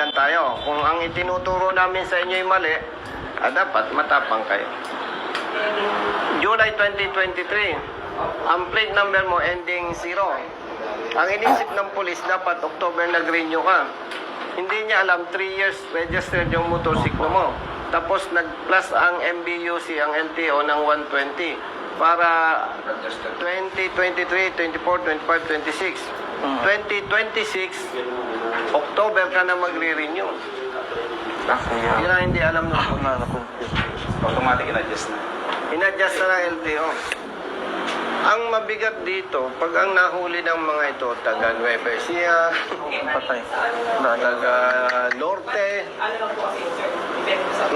magkaibigan tayo. Kung ang itinuturo namin sa inyo ay mali, ah, dapat matapang kayo. July 2023, ang plate number mo ending 0. Ang inisip ng polis, dapat October nag-renew ka. Hindi niya alam, 3 years registered yung motorsiklo mo. Tapos nag-plus ang MBUC, ang LTO ng 120 para 2023, 24, 25, 26. 2026, October ka na magre-renew. Yun ang hindi alam ng Automatic in-adjust na. Inadjust na ng LTO. Ang mabigat dito, pag ang nahuli ng mga ito, taga Nueva Ecija, Patay. taga Norte,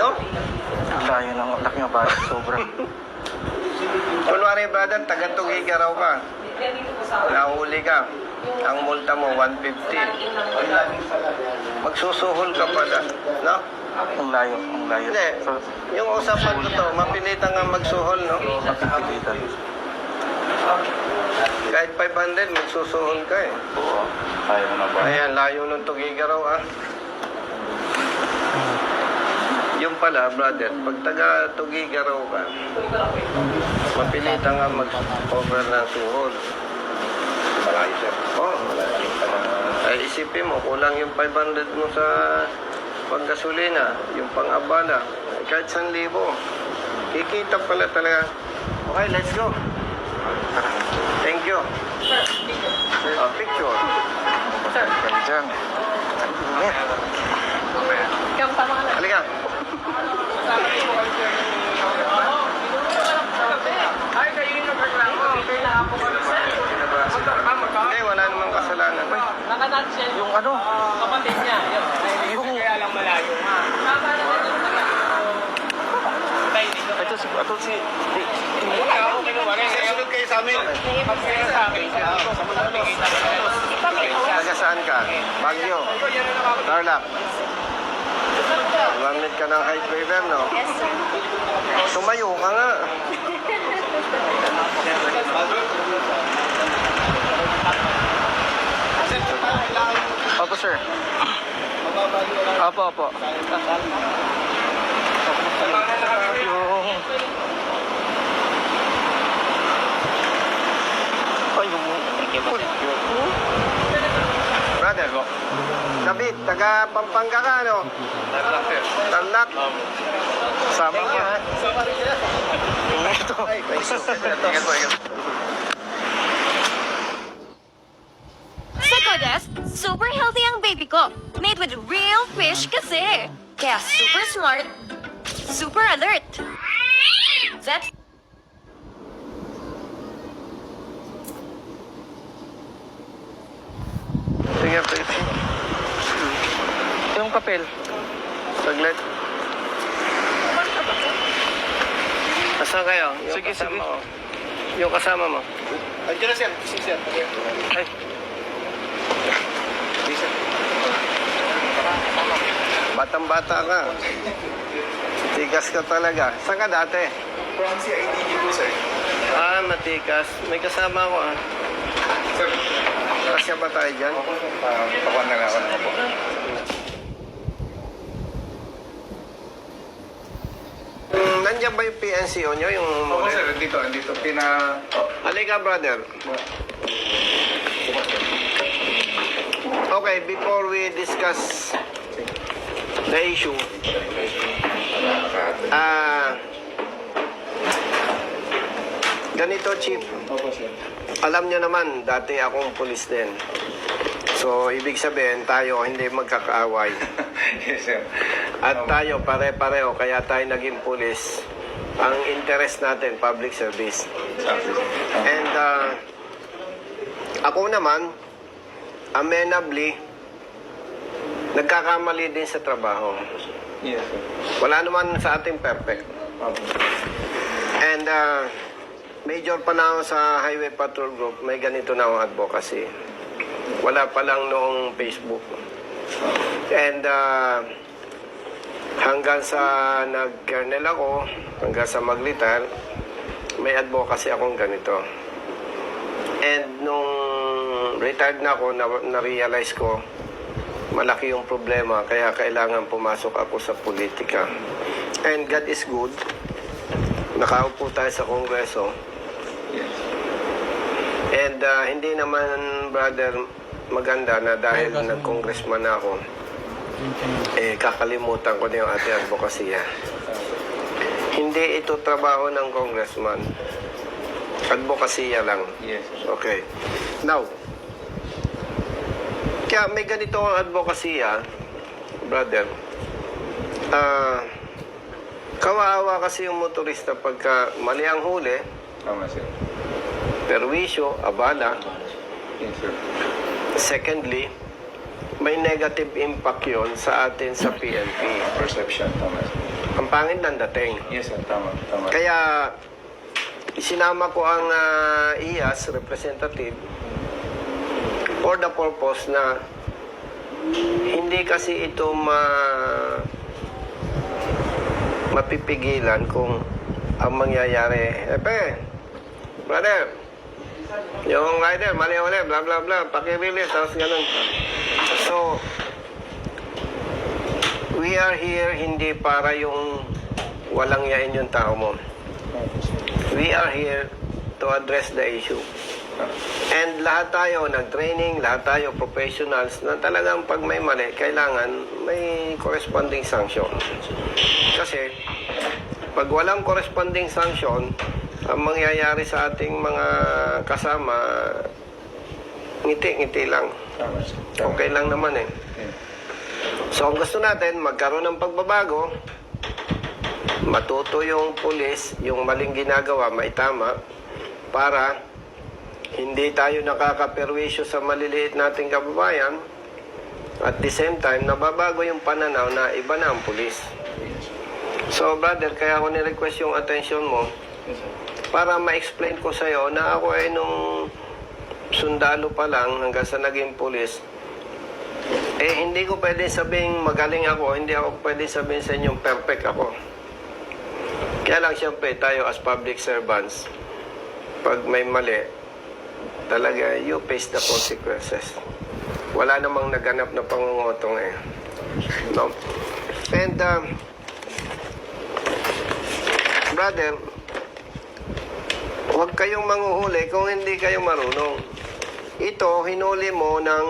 no? Layo ng laki ng bahay. Sobra. Kunwari, brother, taga Tugiga raw ka. Nahuli ka. Ang multa mo, 150. Magsusuhol ka pala, no? Ang layo. Ang layo. Hindi. Yung usapan ko to, mapilitan nga magsuhol, no? mapipilitan. Kahit 500, magsusuhol ka eh. Oo. Kaya mo na ba? Ayan, layo ng Tugiga raw ah. Yung pala, brother, pag taga Tugiga raw ka, mapilitan nga mag-over ng suhol. Malayo sir. Oh, ay isipin mo, kulang yung 500 mo sa paggasolina, yung pang-abala, kahit 1,000. Kikita pala talaga. Okay, let's go. Thank you. Oh, picture. Diyan. Init. Halika. Hindi, wala namang kasalanan. Yung ano? Kapatid niya, yun. Yung... Kaya lang malayo. Tay, dito. Ito si... Ito si... Di, Sunod kayo sa amin. Pagkaya sa akin, siya dito sa mga nakikita ko. Taga saan ka? Baguio. Tarlac. Gumamit ka ng high waiver, no? Yes, sir. Tumayo ka nga. Opo, sir. Opo, opo. Yung... Ay, yung... Brother, David, taga Pampanga ka, no? Tarlac sir. Tarlac. Sama ka. Ito. Ingat po, ingat. Sa Kodes, super healthy ang baby ko. Made with real fish kasi. Kaya super smart, super alert. That's Sige, please. Yung papel. Saglit. Nasaan kayo? Sige, sige. Yung kasama mo. Andiyan na sir. Si sir. Ay. Si sir. Batang-bata ka. Tigas ka talaga. Saan ka dati? From CIDG po sir. Ah, matikas. May kasama ako ah. Sir. Kasya ba tayo dyan? Pakuan na nga ako ng po. Mm, Nandiyan ba yung PNCO nyo? Yung... Oo sir. Dito. Dito. Pina... Halika, brother. Okay, before we discuss the issue, ah, ganito, Chief. Opo sir. Alam niyo naman, dati akong pulis din. So, ibig sabihin, tayo hindi magkakaaway. yes sir. At tayo pare-pareho, kaya tayo naging pulis. Ang interest natin, public service. And uh, ako naman, amenably, nagkakamali din sa trabaho. Yes sir. Wala naman sa ating perfect. Opo. And uh, major pa na ako sa Highway Patrol Group, may ganito na akong advocacy. Wala pa lang noong Facebook. And uh, hanggang sa nag-kernel ako, hanggang sa mag-retire, may advocacy akong ganito. And nung retired na ako, na- na-realize ko, malaki yung problema kaya kailangan pumasok ako sa politika. And God is good. Nakaupo tayo sa Kongreso. Yes. And ah, hindi naman, brother, maganda na dahil nag-congressman ako, eh, kakalimutan ko na yung ating advokasya. Hindi ito trabaho ng congressman. Advokasya lang. Yes. Okay. Now, kaya may ganito ang advokasya, brother. Ah, kawaawa kasi yung motorista pagka mali ang huli, Tama, sir. perwisyo, abala. Yes, sir. Secondly, may negative impact yon sa atin sa PNP. Perception, tama, sir. Ang pangit ng dating. Yes, sir. Tama, tama. Kaya, isinama ko ang ah, IAS representative for the purpose na hindi kasi ito ma mapipigilan kung ang mangyayari. Epe, brother, yung rider, mali ulit, bla bla bla, pakirelease, tapos ganun. So, we are here hindi para yung walang yain yung tao mo. We are here to address the issue. And lahat tayo nag-training, lahat tayo professionals na talagang pag may mali, kailangan may corresponding sanction. Kasi pag walang corresponding sanction, ang mangyayari sa ating mga kasama, ngiti-ngiti lang. Okay lang naman eh. So ang gusto natin, magkaroon ng pagbabago, matuto yung pulis, yung maling ginagawa, maitama, para hindi tayo nakakaperwisyo sa maliliit nating kababayan, at the same time, nababago yung pananaw na iba na ang pulis. So brother, kaya ako ni-request yung attention mo para ma-explain ko sa'yo na ako ay nung sundalo pa lang hanggang sa naging pulis, eh hindi ko pwede sabihin magaling ako, hindi ako pwede sabihin sa inyo perfect ako. Kaya lang siyempre tayo as public servants, pag may mali, talaga you face the consequences. Wala namang naganap na pangungutong eh. No? And, um, brother, Huwag kayong manguhuli kung hindi kayo marunong. Ito, hinuli mo ng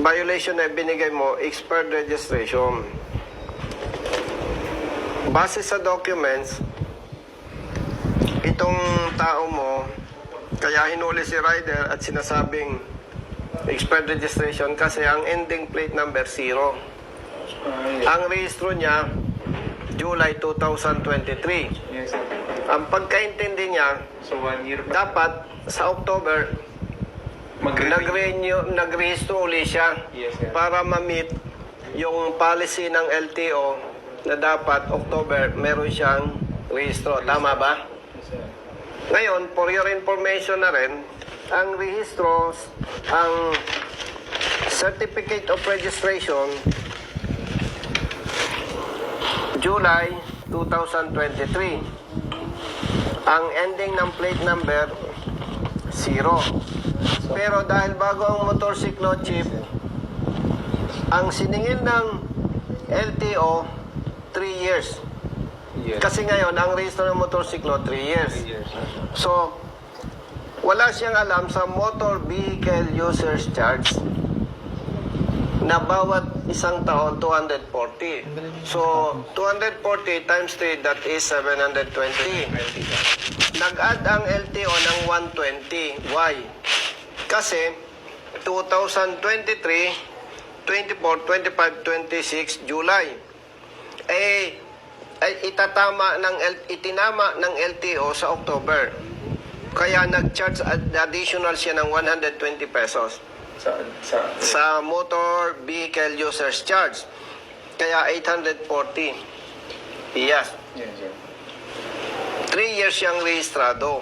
violation na binigay mo, expired registration. Base sa documents, itong tao mo, kaya hinuli si rider at sinasabing expired registration kasi ang ending plate number 0. Ah, yes. Ang rehistro niya, July 2023. Yes, sir. Ang pagkaintindi niya, So, one year pa. dapat sa October, Mag-renew. nag-renew, nag-rehistro uli siya Yes, sir. para ma-meet yung policy ng LTO na dapat October meron siyang rehistro. Tama ba? Ngayon, for your information na rin, ang rehistro, ang Certificate of Registration, July 2023. Ang ending ng plate number, 0. Pero dahil bago ang motorsiklo chip, ang siningil ng LTO, 3 years. Yes. Kasi ngayon, ang rehistro ng motorsiklo, 3 years. Sir. So, wala siyang alam sa motor vehicle users charge na bawat isang taon 240. So, 240 times 3, that is 720. Nag-add ang LTO ng 120. Why? Kasi 2023, 24, 25, 26, July. Eh, ay itatama ng L- itinama ng LTO sa October. Kaya nag-charge ad- additional siya ng 120 pesos Sa, sa, sa motor vehicle users charge. Kaya 840. Yes. yes. 3 years siyang rehistrado.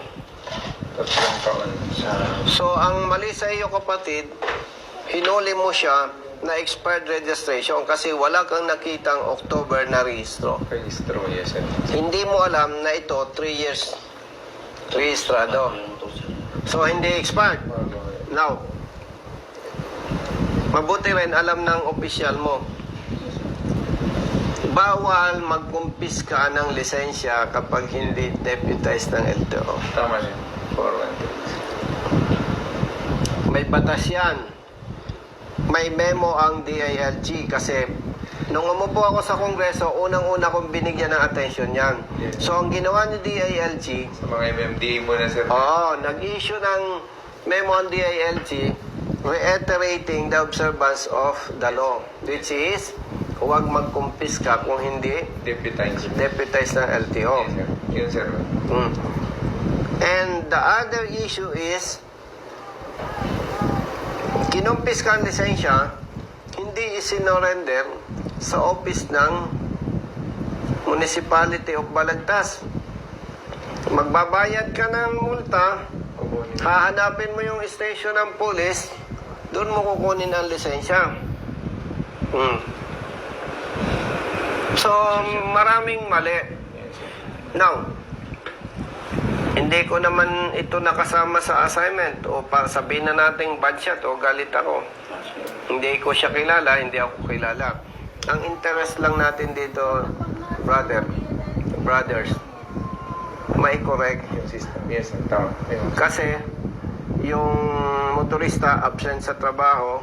So, ang mali sa iyo kapatid, hinuli mo siya na expired registration kasi wala kang nakitang October na rehistro. registro. Yes, sir. Hindi mo alam na ito 3 years rehistrado. So, hindi expired. Now, Mabuti rin alam ng opisyal mo. Bawal magkumpiska ng lisensya kapag hindi deputized ng LTO. Tama. 412. May batas yan. May memo ang DILG kasi nung umupo ako sa Kongreso, unang-una kong binigyan ng attention yan. So, ang ginawa ni DILG, Sa mga MMDA muna, sir. Oo, nag-issue ng memo ang DILG reiterating the observance of the law, which is huwag magkumpiska kung hindi Deputized. deputized ng LTO. Yes, sir. Yun, sir. Mm. And the other issue is kinumpis ka ang lisensya, hindi isinorender sa office ng Municipality of Balagtas. Magbabayad ka ng multa, hahanapin mo yung station ng police, doon mo kukunin ang lisensya. Hmm. So, maraming mali. Now, hindi ko naman ito nakasama sa assignment o para sabihin na nating bad shot o galit ako. Hindi ko siya kilala, hindi ako kilala. Ang interest lang natin dito, brother, brothers, may correct Yung system. Yes. Tama. Ayun. kasi yung motorista absent sa trabaho,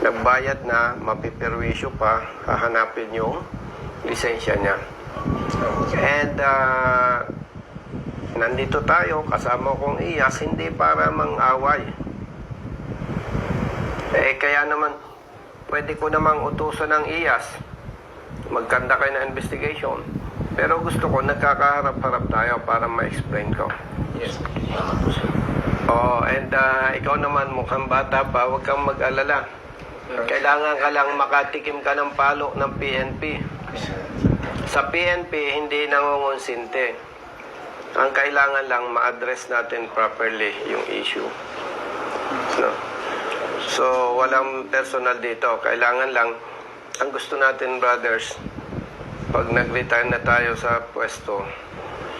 nagbayad na, mapiperwisyo pa, hahanapin yung lisensya niya. And uh, nandito tayo, kasama kong iyas, hindi para mang-away. Eh, kaya naman, pwede ko namang utusan ng iyas. Magkanda kayo ng investigation. Pero gusto ko, nagkakaharap-harap tayo para ma-explain ko. Yes. Oh, and uh, ikaw naman mukhang bata pa, huwag kang mag-alala. Kailangan ka lang makatikim ka ng palo ng PNP. Sa PNP, hindi nangungonsinte. Ang kailangan lang ma-address natin properly yung issue. No? So, walang personal dito. Kailangan lang, ang gusto natin, brothers, pag nag-retire na tayo sa pwesto,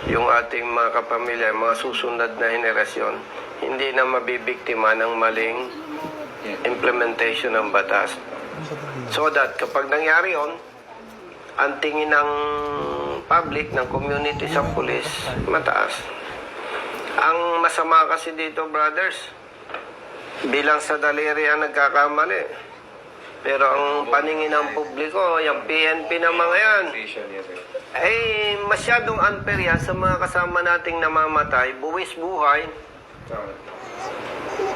yung ating mga kapamilya, mga susunod na henerasyon, hindi na mabibiktima ng maling implementation ng batas. So that kapag nangyari yon, ang tingin ng public, ng community sa police, mataas. Ang masama kasi dito, brothers, bilang sa daliri ang nagkakamali. Pero ang paningin ng publiko, yung PNP na mga yan, ay masyadong unfair yan sa mga kasama nating namamatay, buwis buhay,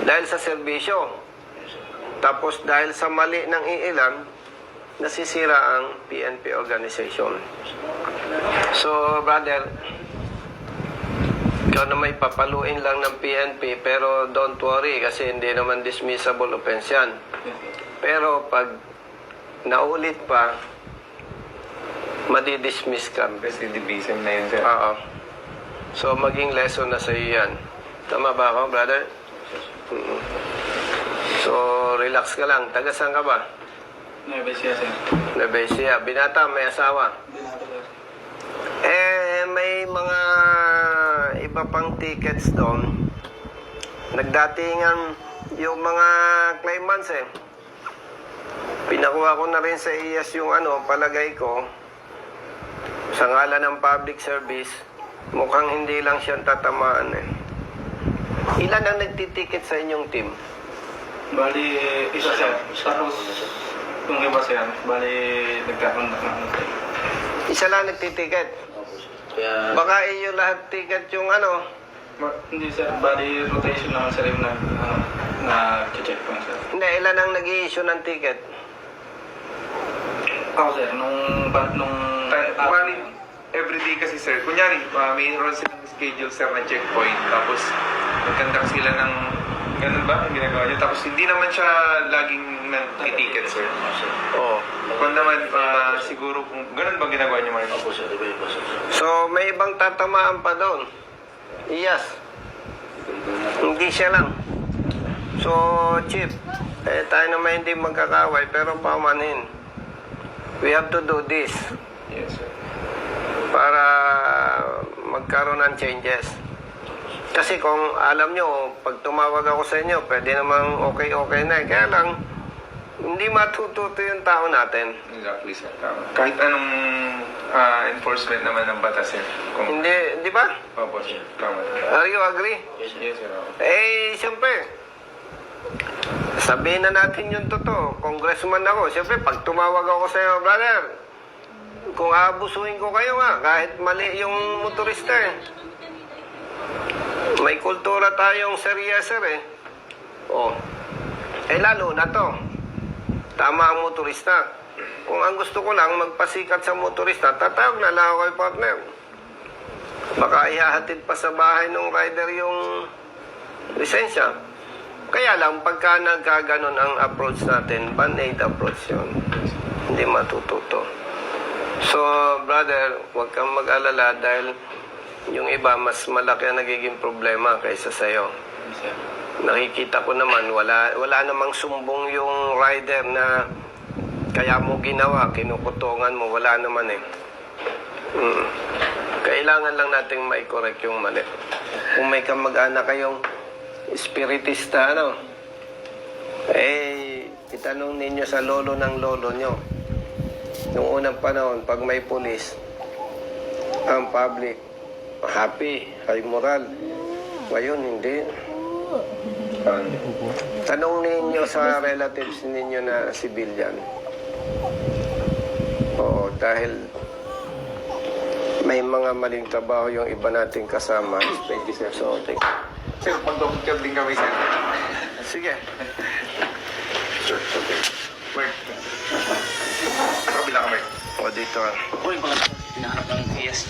dahil sa serbisyo. Tapos dahil sa mali ng iilan, nasisira ang PNP organization. So, brother, ikaw na may papaluin lang ng PNP, pero don't worry kasi hindi naman dismissible offense yan. Pero pag naulit pa, madidismiss ka. Kasi division na yun, sir. Oo. So, maging lesson na sa iyo yan. Tama ba ako, brother? So, relax ka lang. Taga saan ka ba? Nueva siya, sir. Nebesia. Binata, may asawa. Eh, may mga iba pang tickets doon. Nagdatingan yung mga claimants eh. Pinakuha ko na rin sa IAS yung ano, palagay ko, sa ngalan ng public service, mukhang hindi lang siyang tatamaan eh. Ilan ang nagtitiket sa inyong team? Bali, isa sir. Tapos, yung iba sir, bali, nagkakaroon na ng Isa lang nagtitiket. Kaya, Baka iyo lahat ticket yung ano, Ma- hindi sir, bali rotation naman sir yung na, ano, na check po sir. hindi, ilan ang nag issue ng ticket? Ako sir, nung, ba, nung, Uh, bali, everyday kasi, sir. Kunyari, uh, mayroon silang schedule, sir, na checkpoint. Tapos, magkandak sila ng... Ganun ba ang ginagawa niyo? Tapos, hindi naman siya laging nag-ticket, sir. Oo. Kung naman, ah, siguro, kung ganun ba ginagawa niyo, Mark? So, may ibang tatamaan pa doon. Yes. Hindi siya lang. So, Chief, eh, tayo naman hindi magkakaway, pero pamanin. We have to do this Yes, sir. para magkaroon ng changes. Kasi kung alam nyo, pag tumawag ako sa inyo, pwede namang okay-okay na eh. Kaya lang, hindi matututo yung tao natin. Exactly, sir. Tama. Kahit anong ah, enforcement naman ng batas, sir. Kung, Hindi, di ba? Opo, sir. Tama. Are you agree? Yes, sir. Opo. Eh, siyempre, sabihin na natin yung totoo. Congressman ako. Siyempre, pag tumawag ako sa iyo, brother, kung aabusuhin ko kayo nga, kahit mali yung motorista eh. May kultura tayong seryeser eh. Oh. Eh, lalo na to. Tama ang motorista. Kung ang gusto ko lang magpasikat sa motorista, tatawag na lang ako kay partner. Baka ihahatid pa sa bahay ng rider yung lisensya. Kaya lang, pagka nagkaganon ang approach natin, band-aid approach yun. Hindi matututo. So, brother, huwag kang mag-alala dahil yung iba, mas malaki ang nagiging problema kaysa sa'yo. Nakikita ko naman, wala, wala namang sumbong yung rider na kaya mo ginawa, kinukutungan mo, wala naman eh. Mm. Kailangan lang nating mai-correct yung mali. Kung may kamag-anak kayong spiritista, ano, eh, itanong ninyo sa lolo ng lolo nyo. Noong unang panahon, pag may pulis, ang public, happy, high moral. Ngayon, hindi. Tanong ninyo sa relatives ninyo na civilian. Oo, dahil may mga maling trabaho yung iba nating kasama. Thank you, sir. So, take- Sir, mag-doctor din kami, sir. sige. Mark. Kabila ka, Mark. O dito. Uy, mga hinahanap ng PS.